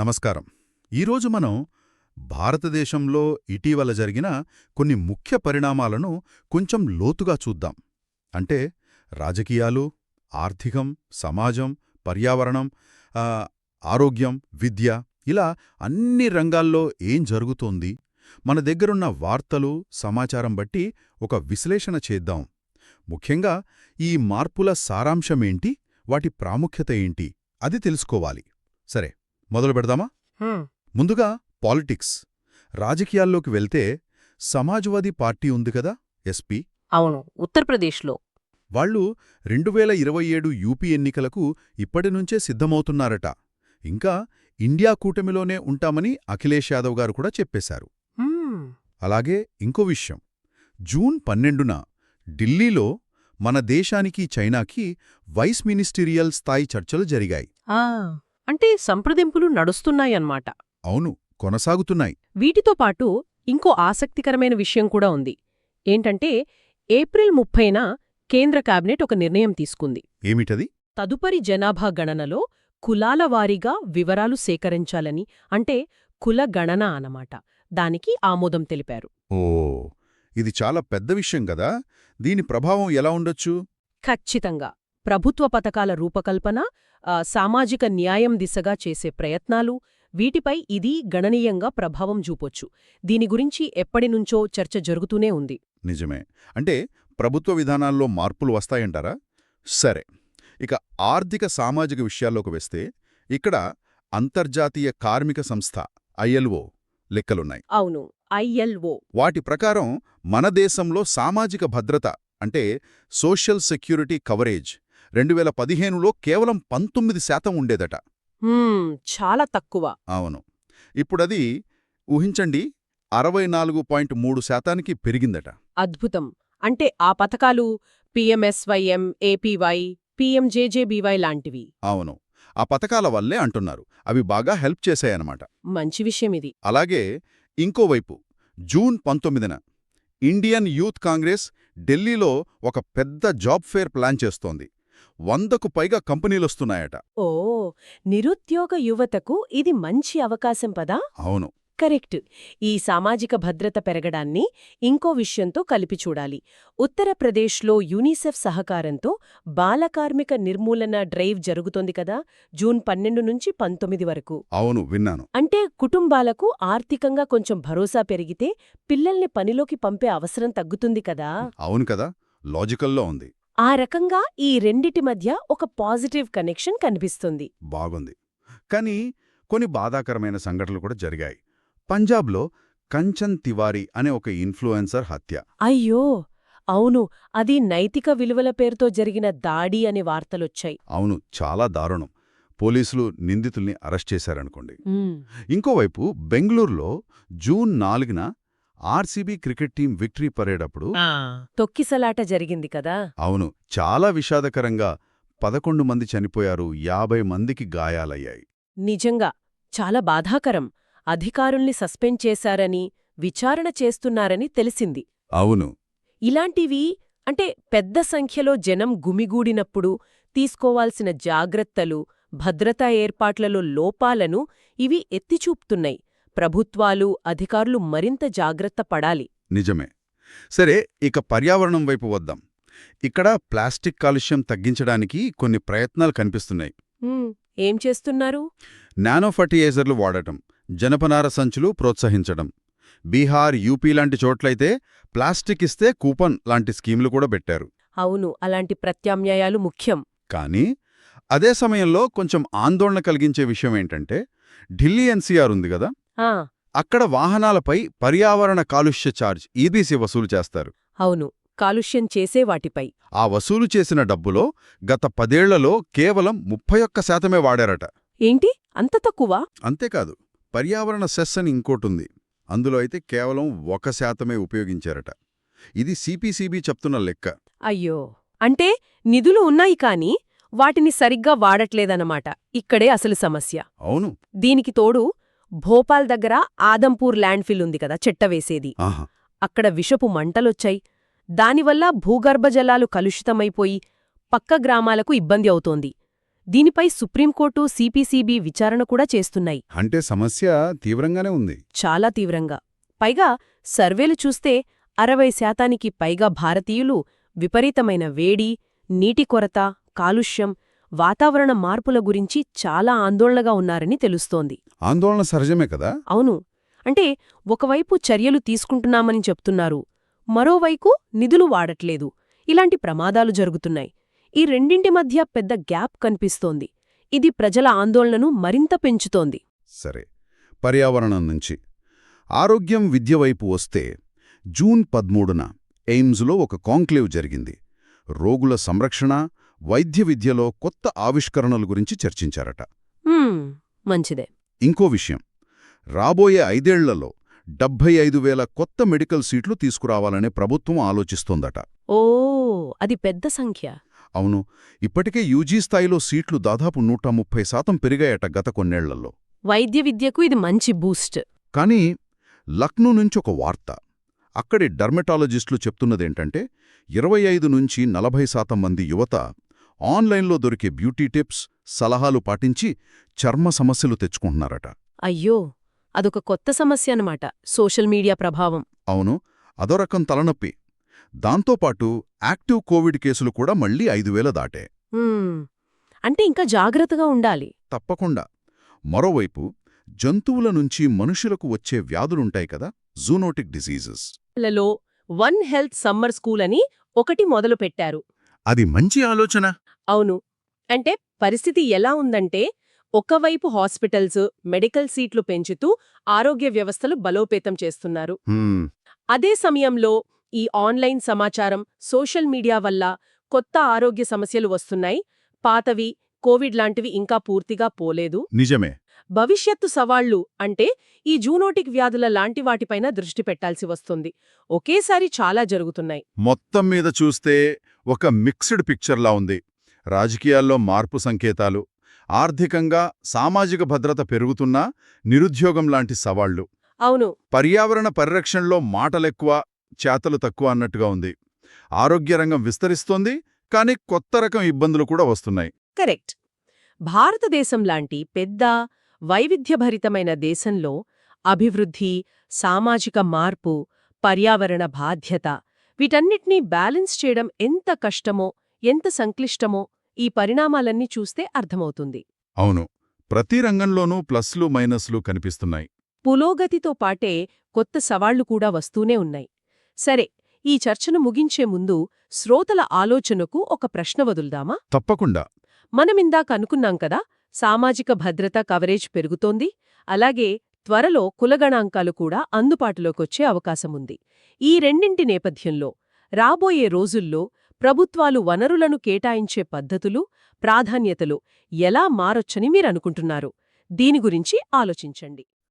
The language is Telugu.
నమస్కారం. ఈరోజు మనం భారతదేశంలో ఇటీవల జరిగిన కొన్ని ముఖ్య పరిణామాలను కొంచెం లోతుగా చూద్దాం. అంటే రాజకీయాలు ఆర్థికం సమాజం పర్యావరణం ఆరోగ్యం విద్య ఇలా అన్ని రంగాల్లో ఏం జరుగుతోంది? మన దగ్గరున్న వార్తలు సమాచారం బట్టి ఒక విశ్లేషణ చేద్దాం. ముఖ్యంగా ఈ మార్పుల సారాంశమేంటి? వాటి ప్రాముఖ్యత ఏంటి? అది తెలుసుకోవాలి. సరే మొదలు పెడదామా? ముందుగా పాలిటిక్స్. రాజకీయాల్లోకి వెళ్తే సమాజ్వాదీ పార్టీ ఉంది కదా ఎస్పీ? అవును ఉత్తరప్రదేశ్లో. వాళ్ళు రెండు వేల ఇరవై ఏడు యూపీ ఎన్నికలకు ఇప్పటినుంచే సిద్ధమవుతున్నారట. ఇంకా ఇండియా కూటమిలోనే ఉంటామని అఖిలేష్ యాదవ్ గారు కూడా చెప్పేశారు. అలాగే ఇంకో విషయం. జూన్ పన్నెండున ఢిల్లీలో మన దేశానికి చైనాకి వైస్ మినిస్టీరియల్ స్థాయి చర్చలు జరిగాయి. అంటే సంప్రదింపులు నడుస్తున్నాయన్నమాట. అవును కొనసాగుతున్నాయి. వీటితో పాటు ఇంకో ఆసక్తికరమైన విషయం కూడా ఉంది. ఏంటంటే ఏప్రిల్ ముప్పైన కేంద్ర కేబినెట్ ఒక నిర్ణయం తీసుకుంది. ఏమిటది? తదుపరి జనాభా గణనలో కులాల వారీగా వివరాలు సేకరించాలని అంటే కుల గణన అన్నమాట. దానికి ఆమోదం తెలిపారు. ఓ ఇది చాలా పెద్ద విషయం కదా. దీని ప్రభావం ఎలా ఉండొచ్చు? ఖచ్చితంగా. ప్రభుత్వ పథకాల రూపకల్పన సామాజిక న్యాయం దిశగా చేసే ప్రయత్నాలు వీటిపై ఇది గణనీయంగా ప్రభావం చూపొచ్చు. దీని గురించి ఎప్పటినుంచో చర్చ జరుగుతూనే ఉంది. నిజమే. అంటే ప్రభుత్వ విధానాల్లో మార్పులు వస్తాయంటారా? సరే. ఇక ఆర్థిక సామాజిక విషయాల్లోకి వస్తే ఇక్కడ అంతర్జాతీయ కార్మిక సంస్థ ఐఎల్ఓ లెక్కలున్నాయి. అవును. ఐఎల్ఓ. వాటి ప్రకారం మన దేశంలో సామాజిక భద్రత అంటే సోషల్ సెక్యూరిటీ కవరేజ్ రెండు వేల పదిహేనులో కేవలం పంతొమ్మిది శాతం ఉండేదట. చాలా తక్కువ. అవును. ఇప్పుడది ఊహించండి అరవై నాలుగు పాయింట్ మూడు శాతానికి పెరిగిందట. అద్భుతం. అంటే ఆ పథకాలు పిఎంఎస్వైఎం ఏపీవై పిఎంజేజేబీవై లాంటివి. అవును. ఆ పథకాల వల్లే అంటున్నారు. అవి బాగా హెల్ప్ చేశాయన్నమాట. మంచి విషయం ఇది. అలాగే ఇంకోవైపు జూన్ పంతొమ్మిదిన ఇండియన్ యూత్ కాంగ్రెస్ ఢిల్లీలో ఒక పెద్ద జాబ్ ఫేర్ ప్లాన్ చేస్తోంది. వందకు పైగా కంపెనీలొస్తున్నాయట. ఓ నిరుద్యోగ యువతకు ఇది మంచి అవకాశం పదా? అవును. కరెక్ట్. ఈ సామాజిక భద్రత పెరగడాన్ని ఇంకో విషయంతో కలిపి చూడాలి. ఉత్తరప్రదేశ్లో యూనిసెఫ్ సహకారంతో బాలకార్మిక నిర్మూలన డ్రైవ్ జరుగుతోంది కదా జూన్ పన్నెండు నుంచి పంతొమ్మిది వరకు. అవును విన్నాను. అంటే కుటుంబాలకు ఆర్థికంగా కొంచెం భరోసా పెరిగితే పిల్లల్ని పనిలోకి పంపే అవసరం తగ్గుతుంది కదా? అవును కదా లాజికల్లో ఉంది. ఆ రకంగా ఈ రెండిటి మధ్య ఒక పాజిటివ్ కనెక్షన్ కనిపిస్తుంది. బాగుంది. కానీ కొన్ని బాధాకరమైన సంఘటనలు కూడా జరిగాయి. పంజాబ్లో కంచన్ తివారీ అనే ఒక ఇన్ఫ్లుయెన్సర్ హత్య. అయ్యో! అవును అది నైతిక విలువల పేరుతో జరిగిన దాడి అనే వార్తలొచ్చాయి. అవును చాలా దారుణం. పోలీసులు నిందితుల్ని అరెస్ట్ చేశారనుకోండి. ఇంకోవైపు బెంగళూరులో జూన్ నాలుగున ఆర్సీబీ క్రికెట్ టీం విక్టరీ పరేడప్పుడు తొక్కిసలాట జరిగింది కదా. అవును చాలా విషాదకరంగా పదకొండు మంది చనిపోయారు యాభై మందికి గాయాలయ్యాయి. నిజంగా చాలా బాధాకరం. అధికారుల్ని సస్పెండ్ చేశారని విచారణ చేస్తున్నారని తెలిసింది. అవును. ఇలాంటివి అంటే పెద్ద సంఖ్యలో జనం గుమిగూడినప్పుడు తీసుకోవాల్సిన జాగ్రత్తలు భద్రతా ఏర్పాట్లలో లోపాలను ఇవి ఎత్తిచూపుతున్నాయి. ప్రభుత్వాలు అధికారులు మరింత జాగ్రత్త పడాలి. నిజమే. సరే ఇక పర్యావరణం వైపు వద్దాం. ఇక్కడ ప్లాస్టిక్ కాలుష్యం తగ్గించడానికి కొన్ని ప్రయత్నాలు కనిపిస్తున్నాయి. ఏం చేస్తున్నారు? నానో ఫర్టిలైజర్లు వాడటం జనపనార సంచులు ప్రోత్సహించడం. బీహార్ యూపీ లాంటి చోట్లయితే ప్లాస్టిక్ ఇస్తే కూపన్ లాంటి స్కీములు కూడా పెట్టారు. అవును అలాంటి ప్రత్యామ్నాయాలు ముఖ్యం. కానీ అదే సమయంలో కొంచెం ఆందోళన కలిగించే విషయం ఏంటంటే ఢిల్లీ ఎన్సీఆర్ ఉంది కదా. అక్కడ వాహనాలపై పర్యావరణ కాలుష్య ఛార్జ్ ఈబీసీ వసూలు చేస్తారు. అవును. కాలుష్యం చేసే వాటిపై. ఆ వసూలు చేసిన డబ్బులో గత పదేళ్ళలో కేవలం ముప్పై ఒక్క శాతమే వాడారట. ఏంటి? అంత తక్కువ? అంతేకాదు పర్యావరణ సెస్ అని ఇంకోటుంది. అందులో అయితే కేవలం ఒక శాతమే ఉపయోగించారట. ఇది సిపిసిబి చెప్తున్న లెక్క. అయ్యో! అంటే నిధులు ఉన్నాయి కాని వాటిని సరిగ్గా వాడట్లేదన్నమాట. ఇక్కడే అసలు సమస్య. అవును. దీనికి తోడు భోపాల్ దగ్గర ఆదంపూర్ ల్యాండ్ఫిల్ ఉంది కదా చెట్టవేసేది ఆహా. అక్కడ విషపు మంటలొచ్చాయి. దానివల్ల భూగర్భ జలాలు కలుషితమైపోయి పక్క గ్రామాలకు ఇబ్బంది అవుతోంది. దీనిపై సుప్రీంకోర్టు సిపిసిబి విచారణ కూడా చేస్తున్నాయి. అంటే సమస్య తీవ్రంగానే ఉంది. చాలా తీవ్రంగా. పైగా సర్వేలు చూస్తే అరవై శాతానికి పైగా భారతీయులు విపరీతమైన వేడి నీటి కొరత కాలుష్యం వాతావరణ మార్పుల గురించి చాలా ఆందోళనగా ఉన్నారని తెలుస్తోంది. ఆందోళన సహజమే కదా? అవును. అంటే ఒకవైపు చర్యలు తీసుకుంటున్నామని చెప్తున్నారు మరోవైపు నిధులు వాడట్లేదు. ఇలాంటి ప్రమాదాలు జరుగుతున్నాయి. ఈ రెండింటి మధ్య పెద్ద గ్యాప్ కనిపిస్తోంది. ఇది ప్రజల ఆందోళనను మరింత పెంచుతోంది. సరే. పర్యావరణం నుంచి. ఆరోగ్యం విద్య వైపు వస్తే జూన్ పద్మూడున ఎయిమ్స్లో ఒక కాంక్లేవ్ జరిగింది. రోగుల సంరక్షణ వైద్య విద్యలో కొత్త ఆవిష్కరణల గురించి చర్చించారట. మంచిదే. ఇంకో విషయం. రాబోయే ఐదేళ్ళలో డెబ్భై ఐదు వేల కొత్త మెడికల్ సీట్లు తీసుకురావాలనే ప్రభుత్వం ఆలోచిస్తోందట. ఓ అది పెద్ద సంఖ్య. అవును ఇప్పటికే యూజీ స్థాయిలో సీట్లు దాదాపు నూట ముప్పై శాతం పెరిగాయట గత కొన్నేళ్ళలో. వైద్య విద్యకు ఇది మంచి బూస్ట్. కానీ లక్నో నుంచి ఒక వార్త. అక్కడి డర్మటాలజిస్టులు చెప్తున్నదేంటంటే ఇరవై ఐదు నుంచి నలభై శాతం మంది యువత ఆన్లైన్లో దొరికే బ్యూటీ టిప్స్ సలహాలు పాటించి చర్మ సమస్యలు తెచ్చుకుంటున్నారట. అయ్యో! అదొక కొత్త సమస్య అన్నమాట సోషల్ మీడియా ప్రభావం. అవును అదో రకం తలనొప్పి. దాంతోపాటు యాక్టివ్ కోవిడ్ కేసులు కూడా మళ్ళీ ఐదు వేల దాటే. అంటే ఇంకా జాగ్రత్తగా ఉండాలి. తప్పకుండా. మరోవైపు జంతువుల నుంచి మనుషులకు వచ్చే వ్యాధులుంటాయి కదా జూనోటిక్ డిసీజెస్. లలో వన్ హెల్త్ సమ్మర్ స్కూల్ అని ఒకటి మొదలుపెట్టారు. అది మంచి ఆలోచన. అవును. అంటే పరిస్థితి ఎలా ఉందంటే ఒకవైపు హాస్పిటల్స్ మెడికల్ సీట్లు పెంచుతూ ఆరోగ్య వ్యవస్థలు బలోపేతం చేస్తున్నారు. అదే సమయంలో ఈ ఆన్లైన్ సమాచారం సోషల్ మీడియా వల్ల కొత్త ఆరోగ్య సమస్యలు వస్తున్నాయి. పాతవి కోవిడ్ లాంటివి ఇంకా పూర్తిగా పోలేదు. నిజమే. భవిష్యత్తు సవాళ్ళు అంటే ఈ జూనోటిక్ వ్యాధుల లాంటి వాటిపైన దృష్టి పెట్టాల్సి వస్తుంది. ఒకేసారి చాలా జరుగుతున్నాయి. మొత్తం మీద చూస్తే ఒక మిక్స్డ్ పిక్చర్లా ఉంది. రాజకీయాల్లో మార్పు సంకేతాలు ఆర్థికంగా సామాజిక భద్రత పెరుగుతున్నా నిరుద్యోగం లాంటి సవాళ్ళు. అవును. పర్యావరణ పరిరక్షణలో మాటలెక్కువ చేతలు తక్కువ అన్నట్టుగా ఉంది. ఆరోగ్య రంగం విస్తరిస్తోంది కానీ కొత్త రకం ఇబ్బందులు కూడా వస్తున్నాయి. కరెక్ట్. భారతదేశం లాంటి పెద్ద వైవిధ్యభరితమైన దేశంలో అభివృద్ధి సామాజిక మార్పు పర్యావరణ బాధ్యత వీటన్నిటినీ బ్యాలెన్స్ చేయడం ఎంత కష్టమో ఎంత సంక్లిష్టమో ఈ పరిణామాలన్నీ చూస్తే అర్థమవుతుంది. అవును. ప్రతి రంగంలోనూ ప్లస్లు మైనస్లు కనిపిస్తున్నాయి. పురోగతితో పాటే కొత్త సవాళ్ళు కూడా వస్తూనే ఉన్నాయి. సరే ఈ చర్చను ముగించే ముందు శ్రోతల ఆలోచనకు ఒక ప్రశ్న వదులుదామా? తప్పకుండా. మనమిందాక అనుకున్నాం కదా సామాజిక భద్రత కవరేజ్ పెరుగుతోంది అలాగే త్వరలో కులగణాంకాలు కూడా అందుబాటులోకొచ్చే అవకాశముంది. ఈ రెండింటి నేపథ్యంలో రాబోయే రోజుల్లో ప్రభుత్వాలు వనరులను కేటాయించే పద్ధతులు ప్రాధాన్యతలు ఎలా మారొచ్చని మీరనుకుంటున్నారు? దీని గురించి ఆలోచించండి.